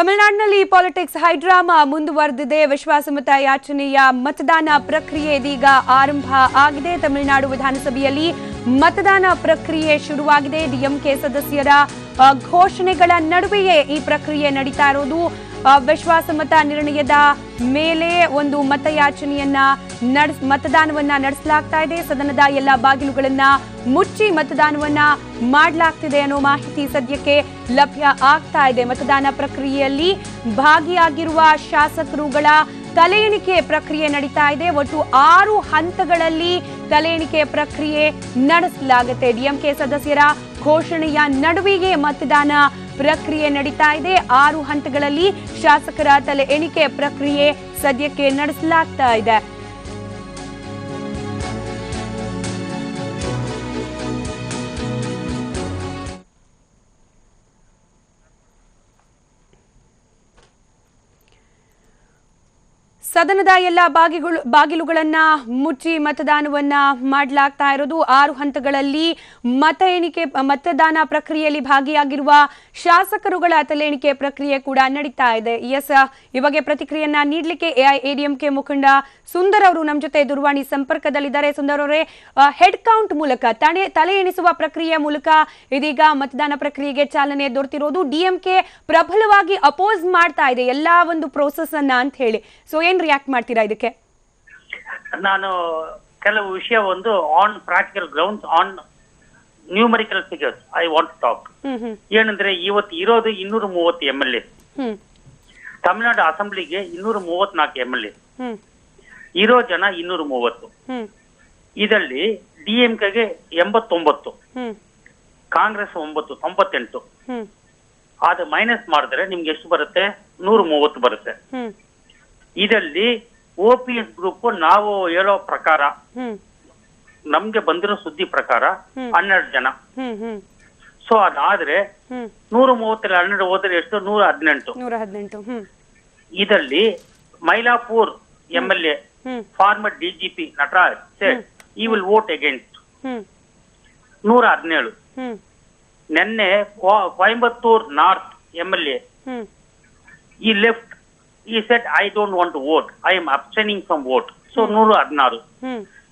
ತಮಿಳುನಾಡಿನಲ್ಲಿ politics high drama ಮುಂದುವರೆದಿದೆ. ವಿಶ್ವಾಸಮತ ಯಾಚನೆಯ ಮತದಾನ ಪ್ರಕ್ರಿಯೆ ಇದೀಗ ಆರಂಭ ಆಗಿದೆ. ತಮಿಳುನಾಡು ವಿಧಾನಸಭೆಯಲ್ಲಿ ಮತದಾನ ಪ್ರಕ್ರಿಯೆ ಶುರುವಾಗಿದೆ. ಡಿಎಂಕೆ ಸದಸ್ಯರ ಘೋಷಣೆಗಳ ನಡುವೆಯೇ ಈ ಪ್ರಕ್ರಿಯೆ ನಡೀತಾ ಇರೋದು. ವಿಶ್ವಾಸಮತ ನಿರ್ಣಯದ ಮೇಲೆ ಒಂದು ಮತಯಾಚನೆಯನ್ನ ನಡೆಸ್, ಮತದಾನವನ್ನ ನಡೆಸಲಾಗ್ತಾ ಇದೆ. ಸದನದ ಎಲ್ಲ ಬಾಗಿಲುಗಳನ್ನ ಮುಚ್ಚಿ ಮತದಾನವನ್ನ ಮಾಡಲಾಗ್ತಿದೆ ಅನ್ನೋ ಮಾಹಿತಿ ಸದ್ಯಕ್ಕೆ ಲಭ್ಯ ಆಗ್ತಾ ಇದೆ. ಮತದಾನ ಪ್ರಕ್ರಿಯೆಯಲ್ಲಿ ಭಾಗಿಯಾಗಿರುವ ಶಾಸಕರುಗಳ ತಲೆ ಎಣಿಕೆ ಪ್ರಕ್ರಿಯೆ ನಡೀತಾ ಇದೆ. ಒಟ್ಟು ಆರು ಹಂತಗಳಲ್ಲಿ ತಲೆ ಎಣಿಕೆ ಪ್ರಕ್ರಿಯೆ ನಡೆಸಲಾಗುತ್ತೆ. ಡಿಎಂಕೆ ಸದಸ್ಯರ ಘೋಷಣೆಯ ನಡುವೆಯೇ ಮತದಾನ ಪ್ರಕ್ರಿಯೆ ನಡೀತಾ ಇದೆ. ಆರು ಹಂತಗಳಲ್ಲಿ ಶಾಸಕರ ತಲೆ ಎಣಿಕೆ ಪ್ರಕ್ರಿಯೆ ಸದ್ಯಕ್ಕೆ ನಡೆಸಲಾಗ್ತಾ ಇದೆ. ಸದನದ ಎಲ್ಲ ಬಾಗಿಗಳು ಬಾಗಿಲುಗಳನ್ನ ಮುಚ್ಚಿ ಮತದಾನವನ್ನ ಮಾಡಲಾಗ್ತಾ ಇರೋದು ಆರು ಹಂತಗಳಲ್ಲಿ ಮತ ಎಣಿಕೆ, ಮತದಾನ ಪ್ರಕ್ರಿಯೆಯಲ್ಲಿ ಭಾಗಿಯಾಗಿರುವ ಶಾಸಕರುಗಳ ತಲೆ ಎಣಿಕೆ ಪ್ರಕ್ರಿಯೆ ಕೂಡ ನಡೀತಾ ಇದೆ. ಎಸ್ ಇವಾಗ ಪ್ರತಿಕ್ರಿಯೆಯನ್ನ ನೀಡಲಿಕ್ಕೆ ಎಐಎಡಿಎಂಕೆ ಮುಖಂಡ ಸುಂದರ್ ಅವರು ನಮ್ಮ ಜೊತೆ ದೂರವಾಣಿ ಸಂಪರ್ಕದಲ್ಲಿದ್ದಾರೆ. ಸುಂದರ್ ಅವರೇ ಹೆಡ್ ಕೌಂಟ್ ಮೂಲಕ ತಲೆ ತಲೆ ಎಣಿಸುವ ಪ್ರಕ್ರಿಯೆ ಮೂಲಕ ಇದೀಗ ಮತದಾನ ಪ್ರಕ್ರಿಯೆಗೆ ಚಾಲನೆ ದೊರೆತಿರೋದು ಡಿಎಂಕೆ ಪ್ರಬಲವಾಗಿ ಅಪೋಸ್ ಮಾಡ್ತಾ ಇದೆ. ಎಲ್ಲಾ ಒಂದು ಪ್ರೋಸೆಸ್ ಅನ್ನ ಅಂತ ಹೇಳಿ. ಸೊ ಏನ್ ರಿಯಾಕ್ಟ್ ಮಾಡ್ತೀರಾ ಇದಕ್ಕೆ? ನಾನು ಕೆಲವು ವಿಷಯ ಒಂದು on practical grounds on numerical figures I want talk ಏನಂದ್ರೆ ಇವತ್ತು ಇರೋದು ಇನ್ನೂರ ಮೂವತ್ತು ಎಂ ಎಲ್ ಎ ತಮಿಳುನಾಡು ಅಸೆಂಬ್ಲಿಗೆ ಇನ್ನೂರ ಮೂವತ್ನಾಲ್ಕು ಎಂ ಎಲ್ ಎ ಇರೋ ಜನ ಇನ್ನೂರ ಮೂವತ್ತು. ಇದರಲ್ಲಿ ಡಿ ಎಂ ಕೆಗೆ ಎಂಬತ್ತೊಂಬತ್ತು. ಕಾಂಗ್ರೆಸ್ ಒಂಬತ್ತು ತೊಂಬತ್ತೆಂಟು. ಅದು ಮೈನಸ್ ಮಾಡಿದ್ರೆ ನಿಮ್ಗೆ ಎಷ್ಟು ಬರುತ್ತೆ? ನೂರ ಮೂವತ್ತು ಬರುತ್ತೆ. ಇದರಲ್ಲಿ ಒ ಪಿ ಎಸ್ ಗ್ರೂಪ್ ನಾವು ಹೇಳೋ ಪ್ರಕಾರ ನಮ್ಗೆ ಬಂದಿರೋ ಸುದ್ದಿ ಪ್ರಕಾರ. ಹನ್ನೆರಡು ಜನ. ಸೊ ಅದಾದ್ರೆ ನೂರ ಮೂವತ್ತರ ಹನ್ನೆರಡು ಹೋದ್ರೆ ಎಷ್ಟು? ನೂರ ಹದಿನೆಂಟು. ನೂರ ಹದಿನೆಂಟು ಇದರಲ್ಲಿ Mylapore M L A former DGP Natraj said he will vote against ನೂರ ಹದಿನೇಳು. ನಿನ್ನೆ Coimbatore north M L A he left he said I don't want vote I am abstaining from vote so ನೂರು ಹದಿನಾರು.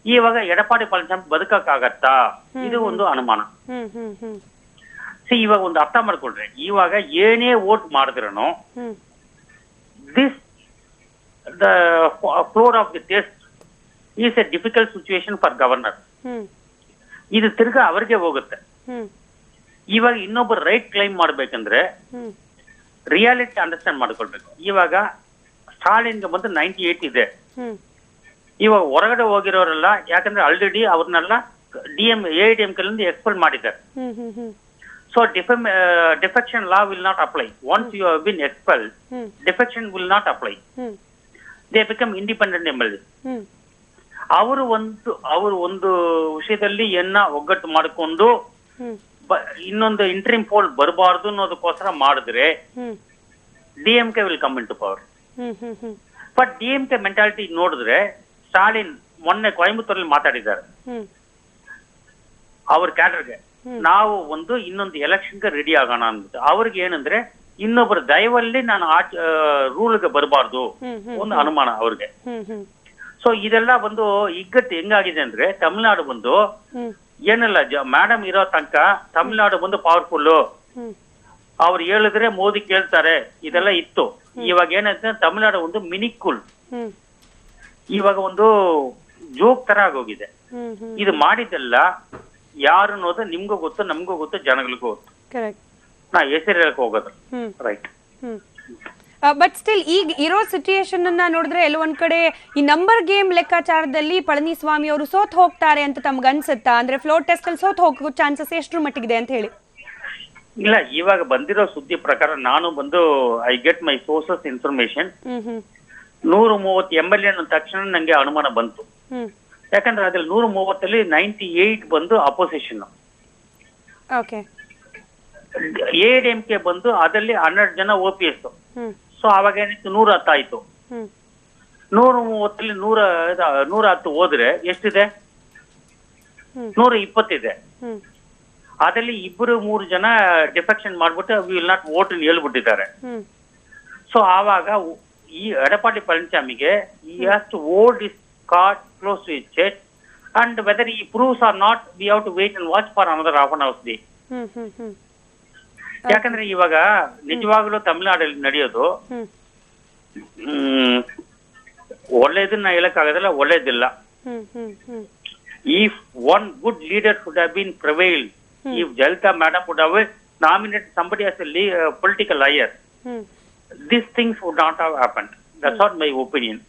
ಇವಾಗ ಎಡಪಾಡಿ ಪಳನಿಸ್ವಾಮಿ ಬದುಕಕ್ಕಾಗತ್ತಾ? ಇದು ಒಂದು ಅನುಮಾನ. C ಇವಾಗ ಒಂದು ಅರ್ಥ ಮಾಡ್ಕೊಳ್ರಿ. ಇವಾಗ ಏನೇ ವೋಟ್ ಮಾಡಿದ್ರೂ this the floor of the test is a difficult situation for governor ಇದು ತಿರ್ಗಾ ಅವರಿಗೆ ಹೋಗುತ್ತೆ. ಇವಾಗ ಇನ್ನೊಬ್ಬರು ರೈಟ್ ಕ್ಲೈಮ್ ಮಾಡ್ಬೇಕಂದ್ರೆ ರಿಯಾಲಿಟಿ ಅಂಡರ್ಸ್ಟ್ಯಾಂಡ್ ಮಾಡ್ಕೊಳ್ಬೇಕು. ಇವಾಗ ಸ್ಟಾಲಿನ್ಗೆ ಬಂದು ನೈಂಟಿ ಏಟ್ ಇದೆ. ಇವಾಗ ಹೊರಗಡೆ ಹೋಗಿರೋರೆಲ್ಲ ಯಾಕಂದ್ರೆ ಆಲ್ರೆಡಿ ಅವ್ರನ್ನೆಲ್ಲ D M A D M ಕೆಲಿಂದ expel ಮಾಡಿದ್ದಾರೆ. So ಡಿಫೆಮ್ defection law will not apply once you have been expel defection will not apply they become independent ಎಂಬಲ್ ಅವರು ಒಂದು ಅವರು ಒಂದು ವಿಷಯದಲ್ಲಿ ಎನ್ನ ಒಗ್ಗಟ್ಟು ಮಾಡಿಕೊಂಡು ಇನ್ನೊಂದು ಇಂಟ್ರಿಮ್ ಪೋಲ್ ಬರಬಾರ್ದು ಅನ್ನೋದಕ್ಕೋಸ್ಕರ ಮಾಡಿದ್ರೆ D M K will come in to power but D M K mentality Stalin Stalin ಮೊನ್ನೆ ಕೊಯಂಬತ್ತೂರಲ್ಲಿ ಮಾತಾಡಿದ್ದಾರೆ. ಅವ್ರ ಕ್ಯಾಡರ್ಗೆ. ನಾವು ಒಂದು ಇನ್ನೊಂದು ಎಲೆಕ್ಷನ್ಗೆ ರೆಡಿ ಆಗೋಣ ಅಂದ್ಬಿಟ್ಟು. ಅವ್ರಿಗೆ ಏನಂದ್ರೆ ಇನ್ನೊಬ್ಬರ ದಯವಲ್ಲಿ ನಾನು ಆಚ ರೂಲ್ಗೆ ಬರಬಾರ್ದು ಒಂದು ಅನುಮಾನ ಅವ್ರಿಗೆ. ಸೊ ಇದೆಲ್ಲ ಒಂದು ಇಗ್ಗತ್ತು ಹೆಂಗಾಗಿದೆ ಅಂದ್ರೆ ತಮಿಳ್ನಾಡು ಬಂದು ಏನಿಲ್ಲ ಮೇಡಮ್ ಇರೋ ತನಕ ತಮಿಳ್ನಾಡು ಬಂದು ಪವರ್ಫುಲ್ಲು ಅವ್ರು ಹೇಳಿದ್ರೆ ಮೋದಿ ಕೇಳ್ತಾರೆ ಇದೆಲ್ಲ ಇತ್ತು. ಇವಾಗ ಏನಂದ್ರೆ ತಮಿಳ್ನಾಡು ಒಂದು ಮಿನಿಕುಲ್ ಇವಾಗ ಒಂದು ಜೋಕ್ ತರ ಆಗೋಗಿದೆ. ಇದು ಮಾಡಿದ್ದೆಲ್ಲ ಯಾರು ಅನ್ನೋದು ನಿಮ್ಗೂ ಗೊತ್ತು ನಮ್ಗೂ ಗೊತ್ತು ಜನಗಳಿಗೂ ಗೊತ್ತು. ನಾ ಹೆಸರು ಹೇಳಕ್ ಹೋಗೋದು. ರೈಟ್ ಬಟ್ ಸ್ಟಿಲ್ ಈಗ ಇರೋ ಸಿಚುಯೇಷನ್ ಅನ್ನ ನೋಡಿದ್ರೆ ಎಲ್ಲ ಒಂದ್ ಕಡೆ ಈ ನಂಬರ್ ಗೇಮ್ ಲೆಕ್ಕಾಚಾರದಲ್ಲಿ ಪಳನಿಸ್ವಾಮಿ ಅವರು ಸೋತ್ ಹೋಗ್ತಾರೆ ಅಂತ ತಮ್ಗೆ ಅನ್ಸುತ್ತಾ? ಅಂದ್ರೆ ಫ್ಲೋರ್ ಟೆಸ್ಟ್ ಅಲ್ಲಿ ಸೋತ್ ಹೋಗೋ ಚಾನ್ಸಸ್ ಎಷ್ಟು ಮಟ್ಟಿಗೆ ಅಂತ ಹೇಳಿ. ಇಲ್ಲ ಇವಾಗ ಬಂದಿರೋ ಸುದ್ದಿ ಪ್ರಕಾರ ನಾನು ಬಂದು I get my sources information ನೂರ ಮೂವತ್ತು ಎಂ ಎಲ್ ಎ ತಕ್ಷಣ ನಂಗೆ ಅನುಮಾನ ಬಂತು. ಯಾಕಂದ್ರೆ ಅದ್ರಲ್ಲಿ ನೂರ ಮೂವತ್ತಲ್ಲಿ ನೈಂಟಿ ಏಟ್ ಬಂದು opposition okay A D M K ಬಂದು ಅದರಲ್ಲಿ ಹನ್ನೆರಡು ಜನ ಓ ಪಿ ಎಸ್ ಸೊ ಅವಾಗ ಏನಿತ್ತು ನೂರ ಹತ್ತಾಯ್ತು ಆಯ್ತು. ನೂರ ಮೂವತ್ತಲ್ಲಿ ನೂರ ನೂರ ಹತ್ತು ಹೋದ್ರೆ ಎಷ್ಟಿದೆ. ನೂರ ಇಪ್ಪತ್ತಿದೆ. ಅದರಲ್ಲಿ ಇಬ್ಬರು ಮೂರು ಜನ ಡಿಫೆಕ್ಷನ್ ಮಾಡ್ಬಿಟ್ಟು ವಿಲ್ ನಾಟ್ ವೋಟ್ ಹೇಳ್ಬಿಟ್ಟಿದ್ದಾರೆ. ಸೊ ಆವಾಗ ಈ Edappadi ಪಳನಿಸ್ವಾಮಿಗೆ he has to hold his card close to his chest and whether he proves or not we have to wait and watch for another half an hours hmm. ಯಾಕಂದ್ರೆ ಇವಾಗ ನಿಜವಾಗ್ಲೂ ತಮಿಳುನಾಡಲ್ಲಿ ನಡೆಯೋದು ಒಳ್ಳೇದನ್ನ ಹೇಳಕ್ಕಾಗೋದಿಲ್ಲ ಒಳ್ಳೇದಿಲ್ಲ. If one good leader should have been prevail if Jayalalitha madam would have nominate somebody as political lawyer this things would not have happen that's at my opinion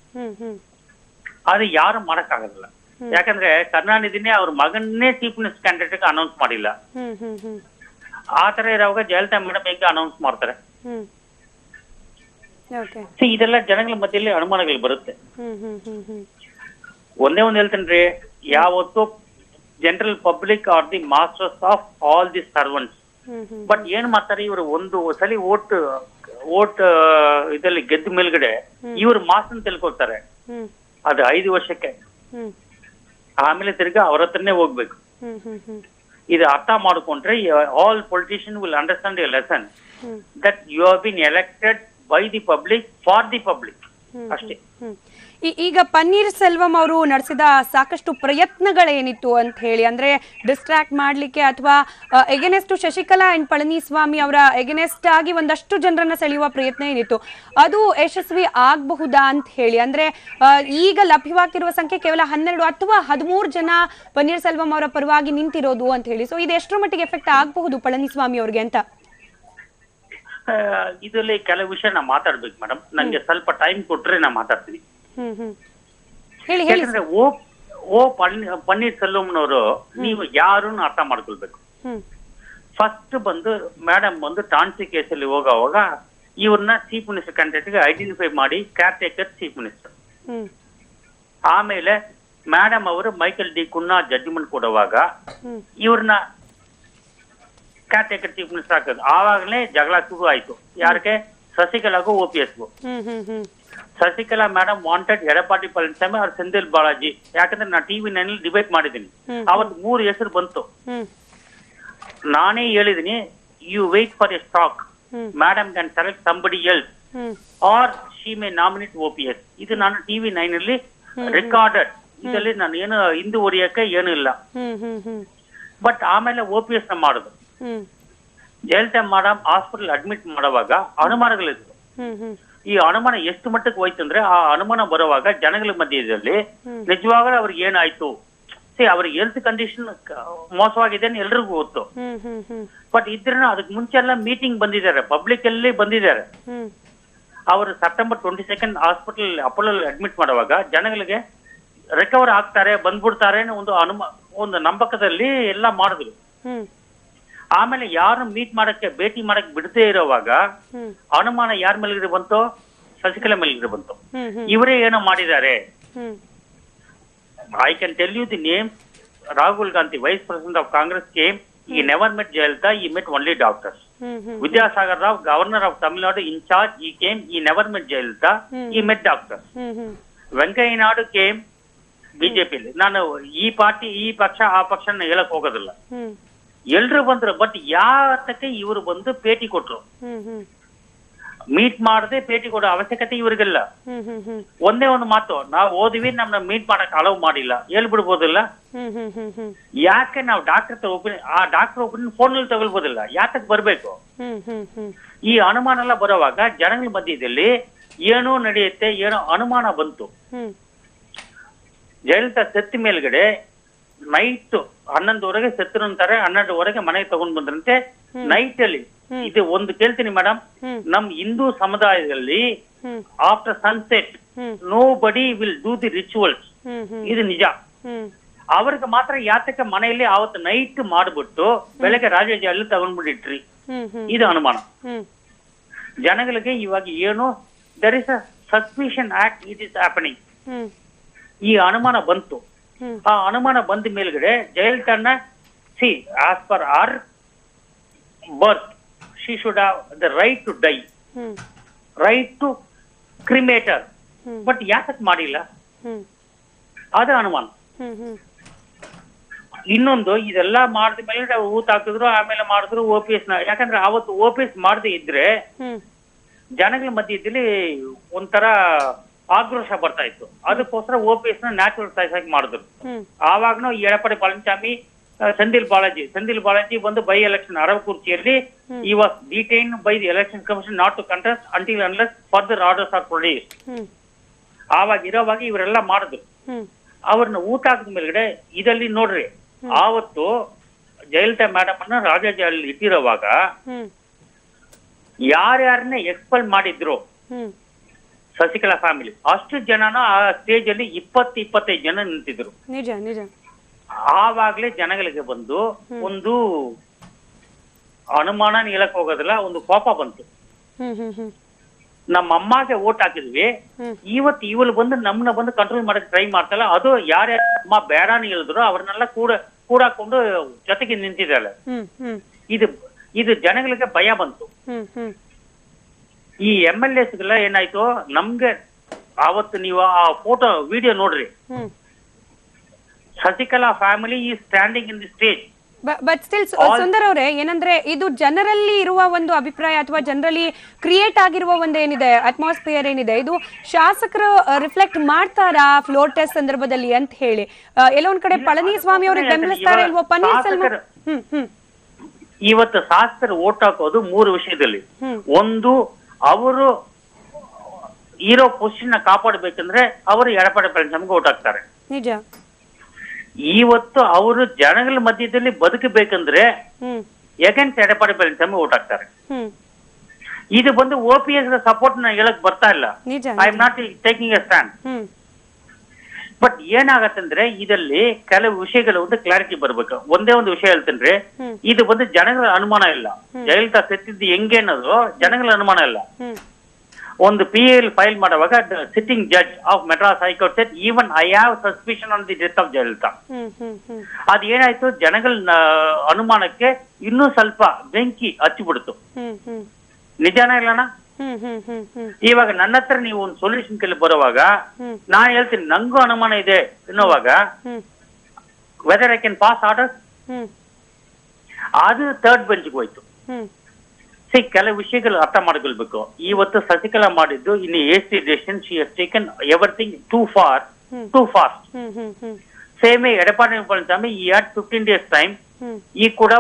ಅದು ಯಾರು ಮಾಡಕ್ಕಾಗೋದಿಲ್ಲ. ಯಾಕಂದ್ರೆ ಕರುಣಾನಿಧಿನೇ ಅವ್ರ ಮಗನೇ ಚೀಫ್ ಮಿನಿಸ್ಟರ್ ಕ್ಯಾಂಡಿಡೇಟ್ ಅನೌನ್ಸ್ ಮಾಡಿಲ್ಲ. ಆ ತರ ಇರೋವಾಗ ಜಯಲಲಿತಾ ಮೇಡಮ್ ಹೆಂಗೆ ಅನೌನ್ಸ್ ಮಾಡ್ತಾರೆ. ಸೊ ಇದೆಲ್ಲ ಜನಗಳ ಮಧ್ಯದಲ್ಲಿ ಅನುಮಾನಗಳು ಬರುತ್ತೆ. ಒಂದೇ ಒಂದು ಹೇಳ್ತೇನ್ರಿ ಯಾವತ್ತು general public are the masters of all the servants but ಏನ್ ಮಾಡ್ತಾರೆ ಇವರು ಒಂದು ಸಲಿ ಓಟ್ ಓಟ್ ಇದರಲ್ಲಿ ಗೆದ್ದ ಮೇಲ್ಗಡೆ ಇವರು ಮಾಸ್ಟರ್ ತಿಳ್ಕೊಳ್ತಾರೆ ಅದು ಐದು ವರ್ಷಕ್ಕೆ. ಆಮೇಲೆ ತಿರ್ಗಾ ಅವ್ರ ಹತ್ರನೇ ಹೋಗ್ಬೇಕು. ಇದು ಅರ್ಥ ಮಾಡಿಕೊಂಡ್ರೆ all politician will understand a lesson that you have been elected by the public for the public ಅಷ್ಟೇ. ಈಗ ಪನ್ನೀರ್ ಸೆಲ್ವಂ ಅವರು ನಡೆಸಿದ ಸಾಕಷ್ಟು ಪ್ರಯತ್ನಗಳೇನಿತ್ತು ಅಂತ ಹೇಳಿ ಅಂದ್ರೆ ಡಿಸ್ಟ್ರಾಕ್ಟ್ ಮಾಡ್ಲಿಕ್ಕೆ ಅಥವಾ ಎಗೆನೆಸ್ಟ್ ಶಶಿಕಲಾ ಅಂಡ್ ಪಳನಿಸ್ವಾಮಿ ಅವರ ಎಗೆನೆಸ್ಟ್ ಆಗಿ ಒಂದಷ್ಟು ಜನರನ್ನ ಸೆಳೆಯುವ ಪ್ರಯತ್ನ ಏನಿತ್ತು ಅದು ಯಶಸ್ವಿ ಆಗಬಹುದಾ ಅಂತ ಹೇಳಿ ಅಂದ್ರೆ ಈಗ ಲಭ್ಯವಾಗ್ತಿರುವ ಸಂಖ್ಯೆ ಕೇವಲ ಹನ್ನೆರಡು ಅಥವಾ ಹದಿಮೂರು ಜನ ಪನ್ನೀರ್ ಸೆಲ್ವಂ ಅವರ ಪರವಾಗಿ ನಿಂತಿರೋದು ಅಂತ ಹೇಳಿ ಸೊ ಇದು ಎಷ್ಟರ ಮಟ್ಟಿಗೆ ಎಫೆಕ್ಟ್ ಆಗಬಹುದು ಪಳನಿಸ್ವಾಮಿ ಅವ್ರಿಗೆ ಅಂತ? ಇದರಲ್ಲಿ ಕೆಲವು ವಿಷಯ ನಾ ಮಾತಾಡ್ಬೇಕು ಮೇಡಮ್ ನಂಗೆ ಸ್ವಲ್ಪ ಟೈಮ್ ಕೊಟ್ರೆ ನಾ ಮಾತಾಡ್ತೀನಿ. ಯಾಕಂದ್ರೆ ಓ ಓ ಪನ್ನೀರ್ ಅವರು ಸೆಲ್ವಂನವರು ನೀವು ಯಾರನ್ನು ಅರ್ಥ ಮಾಡ್ಕೊಳ್ಬೇಕು. ಫಸ್ಟ್ ಬಂದು ಮೇಡಮ್ ಬಂದು ಟಾನ್ಸಿ ಕೇಸಲ್ಲಿ ಹೋಗುವಾಗ ಇವ್ರನ್ನ ಚೀಫ್ ಮಿನಿಸ್ಟರ್ ಕ್ಯಾಂಡಿಡೇಟ್ಗೆ ಐಡೆಂಟಿಫೈ ಮಾಡಿ ಕೇರ್ ಟೇಕರ್ ಚೀಫ್ ಮಿನಿಸ್ಟರ್ ಆಮೇಲೆ ಮೇಡಮ್ ಅವರು ಮೈಕೆಲ್ ಡಿ ಕುನ್ನಾ ಜಡ್ಜ್ಮೆಂಟ್ ಕೊಡುವಾಗ ಇವ್ರನ್ನ ಕೇರ್ ಟೇಕರ್ ಚೀಫ್ ಮಿನಿಸ್ಟರ್ ಹಾಕೋದು. ಆವಾಗಲೇ ಜಗಳ ಶುರು ಆಯ್ತು. ಯಾರಿಗೆ? ಶಶಿಕಲಾಗೂ ಓ ಪಿ ಎಸ್ಗೂ ಶಶಿಕಲಾ ಮೇಡಮ್ ವಾಂಟೆಡ್ ಎಡಪಾಟಿ ಪಳನಿಸ್ವಾಮಿ ಅವ್ರ ಸೆಂದಿಲ್ ಬಾಲಾಜಿ ಯಾಕಂದ್ರೆ ನಾ ಟಿವಿ ನಲ್ಲಿ ಡಿಬೇಟ್ ಮಾಡಿದೀನಿ. ಅವತ್ತು ಮೂರು ಹೆಸರು ಬಂತು. ನಾನೇ ಹೇಳಿದೀನಿ you wait for a stock madam can select somebody L R she may nominate O P S ಇದು ನಾನು ಟಿವಿ ನೈನ್ ಅಲ್ಲಿ ರೆಕಾರ್ಡೆಡ್ ಇದರಲ್ಲಿ ನಾನು ಏನು ಹಿಂದೂ ಒರಿಯಕ್ಕೆ ಏನು ಇಲ್ಲ. ಬಟ್ ಆಮೇಲೆ ಓ ಪಿ ಎಸ್ನ ಮಾಡುದು. ಜಯಲಲಿತಾ ಮೇಡಮ್ ಹಾಸ್ಪಿಟಲ್ ಅಡ್ಮಿಟ್ ಮಾಡುವಾಗ ಅನುಮಾನಗಳಿದ್ವು. ಹ್ಮ್. ಈ ಅನುಮಾನ ಎಷ್ಟು ಮಟ್ಟಕ್ಕೆ ಹೋಯ್ತು ಅಂದ್ರೆ ಆ ಅನುಮಾನ ಬರುವಾಗ ಜನಗಳ ಮಧ್ಯದಲ್ಲಿ ನಿಜವಾಗ್ಲೂ ಅವ್ರಿಗೆ ಏನಾಯ್ತು? ಅವ್ರ ಅವ್ರಿಗೆ ಹೆಲ್ತ್ ಕಂಡೀಷನ್ ಮೋಸವಾಗಿದೆ ಅಂತ ಎಲ್ರಿಗೂ ಗೊತ್ತು. ಬಟ್ ಇದ್ರನ್ನ ಅದಕ್ಕೆ ಮುಂಚೆ ಎಲ್ಲ ಮೀಟಿಂಗ್ ಬಂದಿದ್ದಾರೆ ಪಬ್ಲಿಕ್ ಅಲ್ಲಿ ಬಂದಿದ್ದಾರೆ. ಅವರು September twenty second hospital Apollo admit ಮಾಡುವಾಗ ಜನಗಳಿಗೆ ರಿಕವರ್ ಆಗ್ತಾರೆ ಬಂದ್ಬಿಡ್ತಾರೆ ಒಂದು ಅನುಮ ಒಂದು ನಂಬಕದಲ್ಲಿ ಎಲ್ಲ ಮಾಡಿದ್ರು. ಆಮೇಲೆ ಯಾರು ಮೀಟ್ ಮಾಡಕ್ಕೆ ಭೇಟಿ ಮಾಡಕ್ ಬಿಡದೆ ಇರೋವಾಗ ಅನುಮಾನ ಯಾರ ಮೇಲ್ಗಡೆ ಬಂತು? ಶಶಿಕಲಾ ಮೇಲ್ಗಡೆ ಬಂತು? ಇವರೇ ಏನೋ ಮಾಡಿದ್ದಾರೆ. I can tell you the name Rahul Gandhi vice president of Congress came he never met Jayalalithaa he met only doctors Vidyasagar Rao governor of Tamil Nadu incharge he came he never met Jayalalithaa he met doctors Venkaiah Naidu came ಬಿಜೆಪಿಯಲ್ಲಿ ನಾನು ಈ party ಈ ಪಕ್ಷ ಆ ಪಕ್ಷನ ಹೇಳಕ್ ಹೋಗೋದಿಲ್ಲ. ಎಲ್ರು ಬಂದ್ರು ಬಟ್ ಯಾತಕ್ಕೆ ಇವರು ಬಂದು ಭೇಟಿ ಕೊಟ್ರು? ಮೀಟ್ ಮಾಡದೆ ಭೇಟಿ ಕೊಡೋ ಅವಶ್ಯಕತೆ ಇವ್ರಿಗಿಲ್ಲ. ಒಂದೇ ಒಂದು ಮಾತು ನಾವು ಓದಿವಿ ನಮ್ನ ಮೀಟ್ ಮಾಡಕ್ ಅಲೌ ಮಾಡಿಲ್ಲ. ಹೇಳ್ಬಿಡ್ಬೋದಿಲ್ಲ? ಯಾಕೆ ನಾವು ಡಾಕ್ಟರ್ ಹತ್ರ ಒಪಿನಿಯನ್ ಆ ಡಾಕ್ಟರ್ ಒಪಿನಿಯನ್ ಅಲ್ಲಿ ತಗೊಳ್ಬೋದಿಲ್ಲ? ಯಾತಕ್ ಬರ್ಬೇಕು? ಈ ಅನುಮಾನ ಎಲ್ಲ ಬರುವಾಗ ಜನಗಳ ಮಧ್ಯದಲ್ಲಿ ಏನೋ ನಡೆಯುತ್ತೆ ಏನೋ ಅನುಮಾನ ಬಂತು. ಜಯಲಲಿತಾ ಸತ್ತಿ ಮೇಲ್ಗಡೆ ನೈಟ್ ಹನ್ನೊಂದುವರೆಗೆ ಸತ್ತರು ಅಂತಾರೆ ಹನ್ನೆರಡುವರೆಗೆ ಮನೆಗೆ ತಗೊಂಡ್ ಬಂದ್ರಂತೆ. ನೈಟ್ ಅಲ್ಲಿ. ಇದು ಒಂದು ಕೇಳ್ತೀನಿ ಮೇಡಮ್ ನಮ್ ಹಿಂದೂ ಸಮುದಾಯದಲ್ಲಿ after sunset nobody will do the rituals ಇದು ನಿಜ. ಅವ್ರಿಗೆ ಮಾತ್ರ ಯಾತಕ್ಕೆ ಮನೆಯಲ್ಲಿ ಆವತ್ತು ನೈಟ್ ಮಾಡ್ಬಿಟ್ಟು ಬೆಳಗ್ಗೆ ರಾಜಾಜಿ ತಗೊಂಡ್ಬಿಟ್ಟಿಟ್ರಿ. ಇದು ಅನುಮಾನ. ಜನಗಳಿಗೆ ಇವಾಗ ಏನು there is a suspicion act it is happening ಈ ಅನುಮಾನ ಬಂತು. ಆ ಅನುಮಾನ ಬಂದ ಮೇಲ್ಗಡೆ ಜಯಲಲಿತಾನ see as per our birth she should have the right to die right to cremate but ಯಾಕತ್ ಮಾಡಿಲ್ಲ? ಅದ ಅನುಮಾನ. ಇನ್ನೊಂದು ಇದೆಲ್ಲ ಮಾಡಿದ ಮೇಲೆ ಊತ ಹಾಕಿದ್ರು ಆಮೇಲೆ ಮಾಡಿದ್ರು ಓ ಪಿ ಎಸ್ನ. ಯಾಕಂದ್ರೆ ಅವತ್ತು ಓ ಪಿ ಎಸ್ ಮಾಡದೇ ಇದ್ರೆ ಜನಗಳ ಮಧ್ಯದಲ್ಲಿ ಒಂಥರ ಆಕ್ರೋಶ ಬರ್ತಾ ಇತ್ತು. ಅದಕ್ಕೋಸ್ಕರ ಓ ಪಿ ಎಸ್ನ ನ್ಯಾಚುರಲ್ ಸೈಸ್ ಆಗಿ ಮಾಡಿದ್ರು. ಆವಾಗನೂ ಈ ಎಡப்பாಡಿ ಪಳನಿಸ್ವಾಮಿ ಸಂದಿಲ್ ಬಾಲಾಜಿ ಸಂದಿಲ್ ಬಾಲಾಜಿ ಬಂದು by election ಅರವಕುರ್ಚಿಯಲ್ಲಿ he was detain by the election commission not to contest until unless further orders are produce ಆವಾಗ ಇರೋವಾಗ ಇವರೆಲ್ಲ ಮಾಡಿದ್ರು. ಅವ್ರನ್ನ ಊಟ ಹಾಕಿದ ಮೇಲ್ಗಡೆ ಇದಲ್ಲಿ ನೋಡ್ರಿ ಆವತ್ತು ಜಯಲಲಿತಾ ಮೇಡಮ್ ಅನ್ನ ರಾಜಾಜಲ್ಲಿ ಇಟ್ಟಿರೋವಾಗ ಹ್ಮ್. ಯಾರ್ಯಾರನ್ನ ಎಕ್ಸ್ಪೆಲ್ ಮಾಡಿದ್ರು ಶಶಿಕಲಾ ಫ್ಯಾಮಿಲಿ ಅಷ್ಟು ಜನನ ಆ ಸ್ಟೇಜ್ ಅಲ್ಲಿ ಇಪ್ಪತ್ತು ಇಪ್ಪತ್ತೈದು ಜನ ನಿಂತಿದ್ರು. ನಿಜ ನಿಜ. ಆವಾಗ್ಲೇ ಜನಗಳಿಗೆ ಬಂದು ಒಂದು ಅನುಮಾನ ಹೇಳಕ್ ಹೋಗೋದಿಲ್ಲ ಒಂದು ಕೋಪ ಬಂತು. ನಮ್ಮ ಅಮ್ಮಗೆ ಓಟ್ ಹಾಕಿದ್ವಿ. ಇವತ್ತು ಇವಳು ಬಂದು ನಮ್ಮನ್ನ ಬಂದು ಕಂಟ್ರೋಲ್ ಮಾಡಕ್ ಟ್ರೈ ಮಾಡ್ತಾಳ. ಅದು ಯಾರ ಅಮ್ಮ ಬೇಡಾನು ಹೇಳಿದ್ರು ಅವ್ರನ್ನೆಲ್ಲ ಕೂಡ ಕೂಡಾಕೊಂಡು ಜೊತೆಗೆ ನಿಂತಿದ್ದಾಳೆ. ಇದು ಇದು ಜನಗಳಿಗೆ ಭಯ ಬಂತು. ಈ ಎಂ ಎಲ್ ಎಸ್ಗೆಲ್ಲ ಏನಾಯ್ತು? ನಮ್ಗೆ ಅವತ್ತು ನೀವು ಆ ಫೋಟೋ ವಿಡಿಯೋ ನೋಡ್ರಿ. ಶಶಿಕಲಾ ಫ್ಯಾಮಿಲಿ ಈ standing in the stage but still Sundar ಅವರೇ ಏನಂದ್ರೆ ಇದು ಜನರಲ್ಲಿ ಇರುವ ಒಂದು ಅಭಿಪ್ರಾಯ ಅಥವಾ ಜನರಲ್ಲಿ ಕ್ರಿಯೇಟ್ ಆಗಿರುವ ಒಂದು ಏನಿದೆ ಅಟ್ಮಾಸ್ಫಿಯರ್ ಏನಿದೆ ಇದು ಶಾಸಕರು ರಿಫ್ಲೆಕ್ಟ್ ಮಾಡ್ತಾರಾ ಫ್ಲೋರ್ ಟೆಸ್ಟ್ ಸಂದರ್ಭದಲ್ಲಿ ಅಂತ ಹೇಳಿ. ಎಲ್ಲೋ ಒಂದ್ ಕಡೆ ಪಳನಿಸ್ವಾಮಿ ಅವರು ಬೆಂಬಲಿಸ್ತಾರೆ ಇಲ್ವೋ? ಪನ್ನೀರ್ ಸೆಲ್ವಂ ಇವತ್ತು ಶಾಸಕರು ಓಟ್ ಹಾಕೋದು ಮೂರು ವಿಷಯದಲ್ಲಿ. ಒಂದು ಅವರು ಇರೋ ಪೊಸಿಷನ್ನ ಕಾಪಾಡಬೇಕಂದ್ರೆ ಅವರು ಎಡಪಡೆ ಪಳನಿಸ್ವಾಮಿಗೆ ಓಟ್ ಹಾಕ್ತಾರೆ. ನಿಜ. ಇವತ್ತು ಅವರು ಜನಗಳ ಮಧ್ಯದಲ್ಲಿ ಬದುಕಬೇಕಂದ್ರೆ ಎಗೇನ್ಸ್ಟ್ ಎಡಪಾಡಿ ಪಳನಿಸ್ವಾಮಿ ಓಟ್ ಹಾಕ್ತಾರೆ. ಇದು ಬಂದು ಓ ಪಿ ಎಸ್ ಸಪೋರ್ಟ್ನ ಹೇಳಕ್ ಬರ್ತಾ ಇಲ್ಲ. I am not taking a stand but ಏನಾಗತ್ತಂದ್ರೆ ಇದರಲ್ಲಿ ಕೆಲವು ವಿಷಯಗಳು ಒಂದು ಕ್ಲಾರಿಟಿ ಬರ್ಬೇಕು. ಒಂದೇ ಒಂದು ವಿಷಯ ಹೇಳ್ತೇನ್ರಿ. ಹ್ಮ್. ಇದು ಬಂದು ಜನಗಳ ಅನುಮಾನ ಇಲ್ಲ. ಜಯಲಲಿತಾ ಸತ್ತಿದ್ದು ಹೆಂಗೆ ಅನ್ನೋದು ಜನಗಳ ಅನುಮಾನ ಇಲ್ಲ. ಒಂದು ಪಿ ಎಲ್ ಫೈಲ್ ಮಾಡುವಾಗ sitting judge of Madras high court said even I have suspicion on the death of Jayalalitha ಅದ್ ಏನಾಯ್ತು? ಜನಗಳ ಅನುಮಾನಕ್ಕೆ ಇನ್ನೂ ಸ್ವಲ್ಪ ಬೆಂಕಿ ಹಚ್ಚಿಬಿಡ್ತು. ನಿಜಾನ ಇಲ್ಲಣ್ಣ ಇವಾಗ ನನ್ನ ಹತ್ರ ನೀವು ಒಂದು ಸೊಲ್ಯೂಷನ್ ಕೇಳಿ ಬರುವಾಗ ನಾನು ಹೇಳ್ತೀನಿ ನಂಗೂ ಅನುಮಾನ ಇದೆ ಎನ್ನುವಾಗ whether I can pass order ಅದು ಥರ್ಡ್ ಬೆಂಚ್ಗೆ ಹೋಯ್ತು. ಸಿ ಕೆಲವು ವಿಷಯಗಳು ಅರ್ಥ ಮಾಡ್ಕೊಳ್ಬೇಕು. ಇವತ್ತು ಶಶಿಕಲಾ ಮಾಡಿದ್ದು ಇನ್ನು S T decision she has taken everything too far. Too fast same Edappadi Palaniswami he had fifteen days time he ಕೂಡ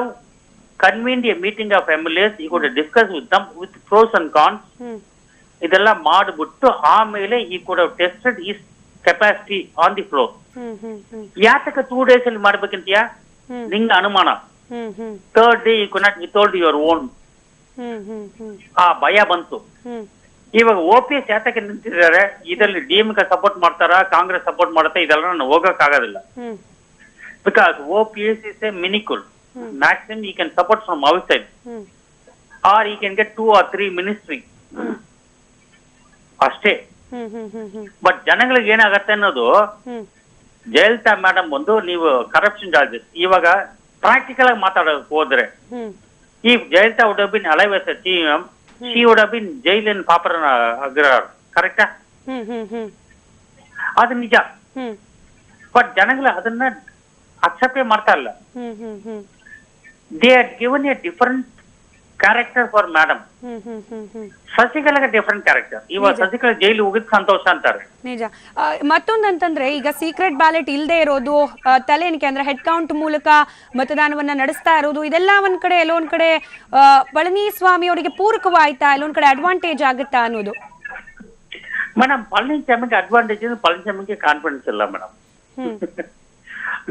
convened a meeting of MLAs L S he ಕೂಡ discuss with them with pros and cons ಇದೆಲ್ಲ ಮಾಡ್ಬಿಟ್ಟು ಆಮೇಲೆ he ಕೂಡ tested his capacity on the floor ಯಾತಕ two days ಅಲ್ಲಿ ಮಾಡ್ಬೇಕಂತೀಯಾ. ನಿಂಗೆ ಅನುಮಾನ. Third day you cannot without your own ಆ ಭಯ ಬಂತು. ಇವಾಗ ಓ ಪಿ ಎಸ್ ಯಾತಕ್ಕೆ ನಿಂತಿದ್ದಾರೆ? ಇದರಲ್ಲಿ ಡಿಎಂಕೆ ಸಪೋರ್ಟ್ ಮಾಡ್ತಾರಾ? ಕಾಂಗ್ರೆಸ್ ಸಪೋರ್ಟ್ ಮಾಡುತ್ತಾ? ಇದೆಲ್ಲ ನಾನು ಹೋಗಕ್ಕಾಗೋದಿಲ್ಲ. Because O P S is a minuscule maximum he can support from outside. or he can get two or three ministry. Three ministry ಅಷ್ಟೇ ಬಟ್ ಜನಗಳಿಗೆ ಏನಾಗತ್ತೆ ಅನ್ನೋದು ಜಯಲಲಿತಾ ಮೇಡಮ್ ಒಂದು ನೀವು ಕರಪ್ಷನ್ ಚಾರ್ಜಸ್ ಇವಾಗ ಪ್ರಾಕ್ಟಿಕಲ್ ಆಗಿ ಮಾತಾಡೋಕೆ ಹೋದ್ರೆ ಈ Jayalalithaa would been alive as C M she would been jail in Parappana Agrahara. ಕರೆಕ್ಟಾ ಅದು ನಿಜ. ಬಟ್ ಜನಗಳು ಅದನ್ನ ಅಕ್ಸೆಪ್ಟೇ ಮಾಡ್ತಾ ಇಲ್ಲ. They are given a different character for madam ಶಶಿಕಲಾಗೆ different character ಇವಾಗ ಶಶಿಕಲಾ ಜೈಲು ಹೋಗಿದ್ ಸಂತೋಷ ಅಂತಾರೆ. ನಿಜ. ಮತ್ತೊಂದಂತಂದ್ರೆ ಈಗ ಸೀಕ್ರೆಟ್ ಬ್ಯಾಲೆಟ್ ಇಲ್ಲದೆ ಇರೋದು ತಲೆನಿಕೆ ಅಂದ್ರೆ ಹೆಡ್ ಕೌಂಟ್ ಮೂಲಕ ಮತದಾನವನ್ನ ನಡೆಸ್ತಾ ಇರೋದು ಇದೆಲ್ಲ ಒಂದ್ ಕಡೆ ಎಲ್ಲೋ ಒಂದ್ ಕಡೆ ಪಳನಿಸ್ವಾಮಿ ಅವರಿಗೆ ಪೂರಕವಾಯ್ತಾ ಎಲ್ಲೊಂದ್ ಕಡೆ ಅಡ್ವಾಂಟೇಜ್ ಆಗುತ್ತಾ ಅನ್ನೋದು? ಮೇಡಮ್ ಪಳನಿಸ್ವಾಮಿಗೆ ಅಡ್ವಾಂಟೇಜ್ ಪಳನಿಸ್ವಾಮಿಗೆ ಕಾನ್ಫಿಡೆನ್ಸ್ ಇಲ್ಲ ಮೇಡಮ್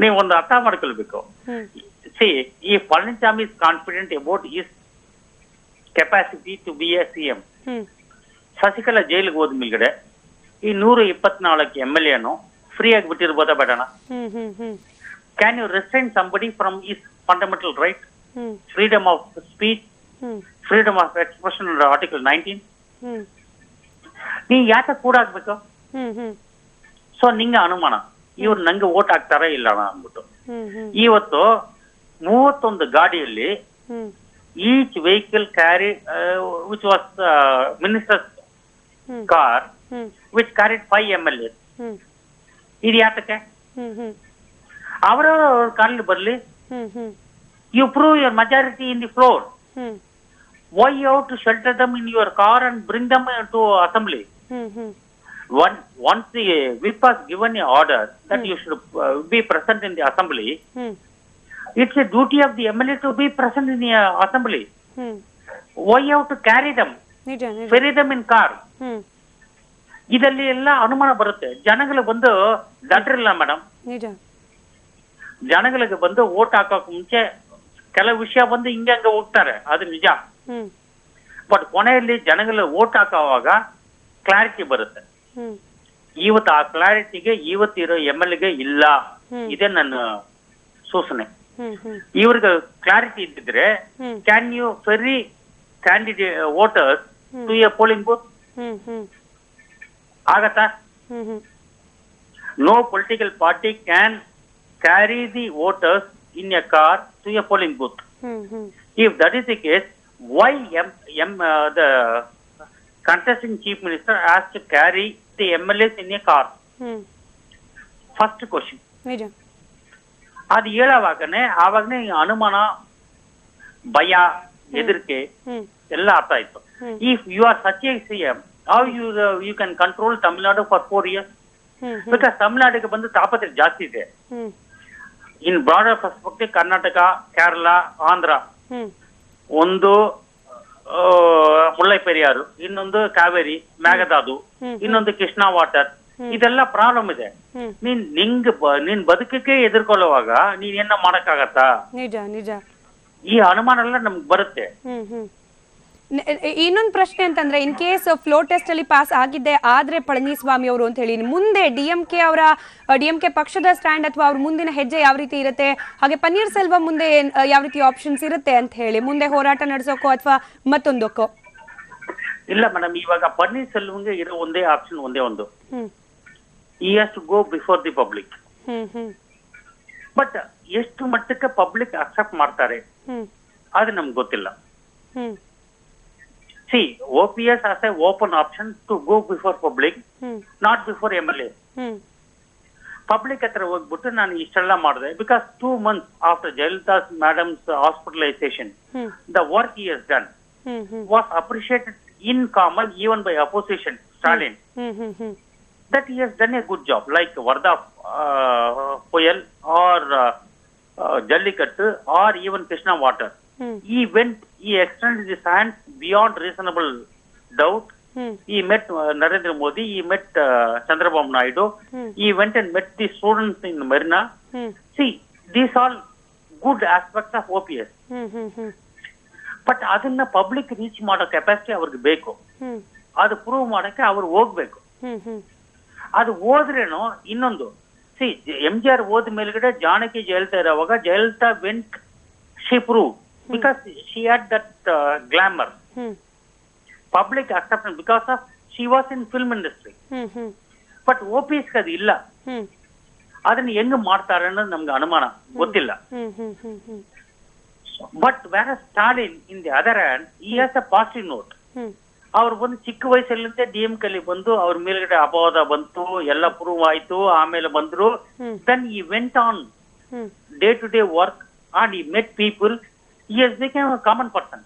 ನೀವು ಒಂದು ಅರ್ಥ ಮಾಡ್ಕೊಳ್ಬೇಕು. Hmm if he is confident confident his is capacity to be a C M Sasikala ಜೈಲಿಗೆ ಹೋದ ಮೇಲ್ಗಡೆ ಈ ನೂರ ಇಪ್ಪತ್ನಾಲ್ಕು ಎಂ ಎಲ್ ಎನು ಫ್ರೀ ಆಗಿ ಬಿಟ್ಟಿರ್ಬೋದಾ ಬೇಡಣ can you restrain somebody from his fundamental right freedom freedom of speech freedom freedom of expression article nineteen ನೀ ಯಾಕೆ ಕೂಡ ಆಗ್ಬೇಕು? ಸೊ ನಿಂಗೆ ಅನುಮಾನ. ಇವ್ರು ನಂಗೆ ಓಟ್ ಹಾಕ್ತಾರ ಇಲ್ಲ ಅಂದ್ಬಿಟ್ಟು. ಇವತ್ತು ಮೂವತ್ತೊಂದು ಗಾಡಿಯಲ್ಲಿ each vehicle carry which was minister car which carried five M L A ಇದು ಯಾತಕ್ಕೆ? ಅವರ ಕಾರಲ್ಲಿ ಬರಲಿ. You prove your majority in the floor why you to shelter them in your car and bring them to assembly one once whip once given a order given you order that you should the be present it's a duty of the MLA to be present in the uh, assembly. Hmm. Why you have to carry them, ನಿಜ ನಿಜ. Ferry them in car? ಹ್ಮ್. ಇದರಲ್ಲಿ ಎಲ್ಲ ಅನುಮಾನ ಬರುತ್ತೆ. ಜನಗಳು ಬಂದು ದಡ್ರಿಲ್ಲ madam ನಿಜ. ಜನಗಳಿಗೆ ಬಂದು ಓಟ್ ಹಾಕೋಕ್ ಮುಂಚೆ ಕೆಲವು ವಿಷಯ ಬಂದು ಹಿಂಗೆ ಹಂಗೆ ಹೋಗ್ತಾರೆ. ಅದು ನಿಜ. ಹ್ಮ್. ಬಟ್ ಕೊನೆಯಲ್ಲಿ ಜನಗಳು ಓಟ್ ಹಾಕೋವಾಗ ಕ್ಲಾರಿಟಿ ಬರುತ್ತೆ. ಹ್ಮ್. ಇವತ್ತು ಆ ಕ್ಲಾರಿಟಿಗೆ ಇವತ್ತಿರೋ ಎಂ ಎಲ್ಗೆ ಇಲ್ಲ. ಹ್ಮ್. ಇದೇ ನನ್ನ ಸೂಚನೆ. ಇವ್ರಿಗೆ ಕ್ಲಾರಿಟಿ ಇದ್ದಿದ್ರೆ can you ferry candidate voters to a polling booth ಆಗತ್ತಾ? No political party can carry the voters in a car to a polling booth if that is the case why M M the contesting chief as to carry the the MLAs in a car. Car first question ಅದು ಹೇಳೋವಾಗನೆ ಆವಾಗನೇ ಅನುಮಾನ ಭಯ ಹೆದರಿಕೆ ಎಲ್ಲ ಅರ್ಥ ಆಯ್ತು. If you are such a C M how you you can control Tamil Nadu for four years because ತಮಿಳ್ನಾಡಿಗೆ ಬಂದು ತಾಪತ್ರೆ ಜಾಸ್ತಿ ಇದೆ. In broader perspective Karnataka Kerala Andhra ಒಂದು ಮುಳ್ಳೈ ಪೆರಿಯಾರು ಇನ್ನೊಂದು ಕಾವೇರಿ ಮೇಘದಾದು ಇನ್ನೊಂದು ಕೃಷ್ಣಾ ವಾಟರ್ ಇದೆಲ್ಲ ಪ್ರಾಬ್ಲಮ್ ಇದೆ. ನೀನ್ ನಿಂಗ್ ನಿನ್ ಬದುಕಕ್ಕೆ ಎದುರ್ಕೊಳ್ಳುವಾಗ ನೀನ್ ಏನ ಮಾಡಕ್ಕಾಗತ್ತಾ? ನಿಜ ನಿಜ. ಈ ಅನುಮಾನ ಎಲ್ಲ ನಮ್ಗೆ ಬರುತ್ತೆ. ಇನ್ನೊಂದು ಪ್ರಶ್ನೆ ಅಂತಂದ್ರೆ ಇನ್ ಕೇಸ್ ಫ್ಲೋ ಟೆಸ್ಟ್ ಅಲ್ಲಿ ಪಾಸ್ ಆಗಿದ್ದೆ ಆದ್ರೆ ಪಳನಿಸ್ವಾಮಿ ಅವರು ಅಂತ ಹೇಳಿ ಮುಂದೆ ಡಿ ಎಂ ಕೆ ಅವರ ಡಿ ಎಂ ಕೆ ಪಕ್ಷದ ಸ್ಟ್ಯಾಂಡ್ ಅಥವಾ ಅವ್ರ ಮುಂದಿನ ಹೆಜ್ಜೆ ಯಾವ ರೀತಿ ಇರುತ್ತೆ? ಹಾಗೆ ಪನ್ನೀರ್ ಸೆಲ್ವಂ ಮುಂದೆ ಯಾವ ರೀತಿ ಆಪ್ಷನ್ಸ್ ಇರುತ್ತೆ ಅಂತ ಹೇಳಿ ಮುಂದೆ ಹೋರಾಟ ನಡೆಸೋಕೋ ಅಥವಾ ಮತ್ತೊಂದಕ್ಕೋ? ಇಲ್ಲ ಮೇಡಮ್ ಇವಾಗ ಪನ್ನೀರ್ ಸೆಲ್ವಂಗೆ ಇರೋ ಒಂದೇ ಆಪ್ಷನ್ ಒಂದೇ ಒಂದು. He has to go before the public but ಎಷ್ಟು ಮಟ್ಟಕ್ಕೆ ಪಬ್ಲಿಕ್ ಅಕ್ಸೆಪ್ಟ್ ಮಾಡ್ತಾರೆ? ಅದು ನಮ್ಗೆ ಗೊತ್ತಿಲ್ಲ. See O P S as a open option to go before public not before M L A public ಹತ್ರ ಹೋಗ್ಬಿಟ್ಟು ನಾನು ಇಷ್ಟೆಲ್ಲ ಮಾಡಿದೆ. Because two months after Jayalalithaa's madam's hospitalisation the work he has done was appreciated was appreciated in common even by opposition, Stalin, hmm hmm hmm that he has done a good job, like Varda uh, Poyal or uh, uh, Jallikattu or even Krishna Water. Hmm He went, he extended his hands beyond reasonable doubt. Hmm He met uh, Narendra Modi, he met uh, Chandrababu Naidu, Hmm. he went and met the students in Marina. Hmm See, these all good aspects of OPS. Hmm hmm hmm but ಅದನ್ನ public reach ಮಾಡೋ capacity ಅವ್ರಿಗೆ ಬೇಕು ಹ್ಮ್ ಅದು prove ಮಾಡಕ್ಕೆ ಅವ್ರು ಹೋಗ್ಬೇಕು ಹ್ಮ್ ಹ್ಮ್ ಅದು ಹೋದ್ರೇನು ಇನ್ನೊಂದು. ಸಿ ಎಂ ಜಿ ಆರ್ ಹೋದ ಮೇಲ್ಗಡೆ Janaki Jayalalithaa ಇರೋವಾಗ Jayalalithaa went she prove because she had that glamour public acceptance because of she was in film industry but O P ಅದು ಇಲ್ಲ. ಅದನ್ನ ಹೆಂಗ್ ಮಾಡ್ತಾರೆ ಅನ್ನೋದು ನಮ್ಗೆ ಅನುಮಾನ. ಗೊತ್ತಿಲ್ಲ. But where Stalin in the other hand he has a positive note ಅವ್ರು ಬಂದು ಚಿಕ್ಕ ವಯಸ್ಸಲ್ಲಿಂದ ಡಿ ಎಂ ಕಲಿ ಬಂದು ಅವ್ರ ಮೇಲ್ಗಡೆ ಅಪವಾದ ಬಂತು ಎಲ್ಲ ಪ್ರೂವ್ ಆಯ್ತು ಆಮೇಲೆ ಬಂದ್ರು. Then he went on day to day work and he met people became common person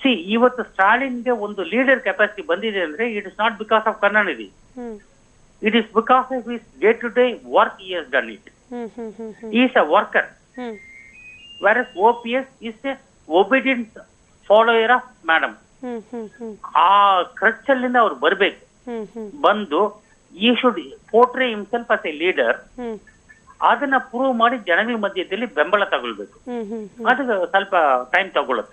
see ಇವತ್ತು ಸ್ಟಾಲಿನ್ಗೆ ಒಂದು ಲೀಡರ್ ಕೆಪಾಸಿಟಿ ಬಂದಿದೆ ಅಂದ್ರೆ it is not because of hmm. It is because of his day to day work is as done it is a worker where as O P S is a obedient follower of madam hmm hmm hmm. ಆ ಖರ್ಚಲ್ಲಿಂದ ಅವ್ರು ಬರ್ಬೇಕು. ಬಂದು he should portray himself as a leader ಅದನ್ನ prove ಮಾಡಿ ಜನಗಳ ಮಧ್ಯದಲ್ಲಿ ಬೆಂಬಲ ತಗೊಳ್ಬೇಕು. ಅದು ಸ್ವಲ್ಪ ಟೈಮ್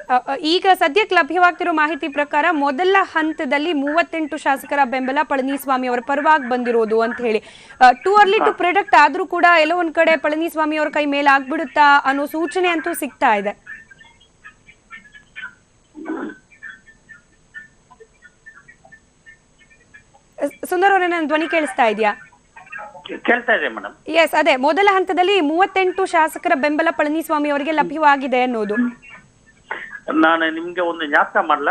ಅ, ಈಗ ಸದ್ಯಕ್ಕೆ ಲಭ್ಯವಾಗ್ತಿರೋ ಮಾಹಿತಿ ಪ್ರಕಾರ ಮೊದಲ ಹಂತದಲ್ಲಿ ಮೂವತ್ತೆಂಟು ಶಾಸಕರ ಬೆಂಬಲ ಪಳನಿಸ್ವಾಮಿ ಅವರ ಪರವಾಗಿ ಬಂದಿರೋದು ಅಂತ ಹೇಳಿ. ಟು ಅರ್ಲಿ ಟು ಪ್ರೊಡಕ್ಟ್ ಆದ್ರೂ ಕೂಡ ಎಲ್ಲ ಒಂದ್ ಕಡೆ ಪಳನಿಸ್ವಾಮಿ ಅವರ ಕೈ ಮೇಲೆ ಆಗ್ಬಿಡುತ್ತಾ ಅನ್ನೋ ಸೂಚನೆ ಅಂತೂ ಸಿಗ್ತಾ ಇದೆ. ಸುಂದರ್ ಅವರೇ ನನ್ನ ಧ್ವನಿ ಕೇಳಿಸ್ತಾ ಇದೆಯಾ? ಕೇಳ್ತಾ ಇದೆ ಮೇಡಮ್. ಎಸ್ ಅದೇ ಮೊದಲ ಹಂತದಲ್ಲಿ ಮೂವತ್ತೆಂಟು ಶಾಸಕರ ಬೆಂಬಲ ಪಳನಿಸ್ವಾಮಿ ಅವರಿಗೆ ಲಭ್ಯವಾಗಿದೆ ಅನ್ನೋದು. ನಾನು ನಿಮ್ಗೆ ಒಂದು ಜ್ಞಾಪಕ ಮಾಡಲ?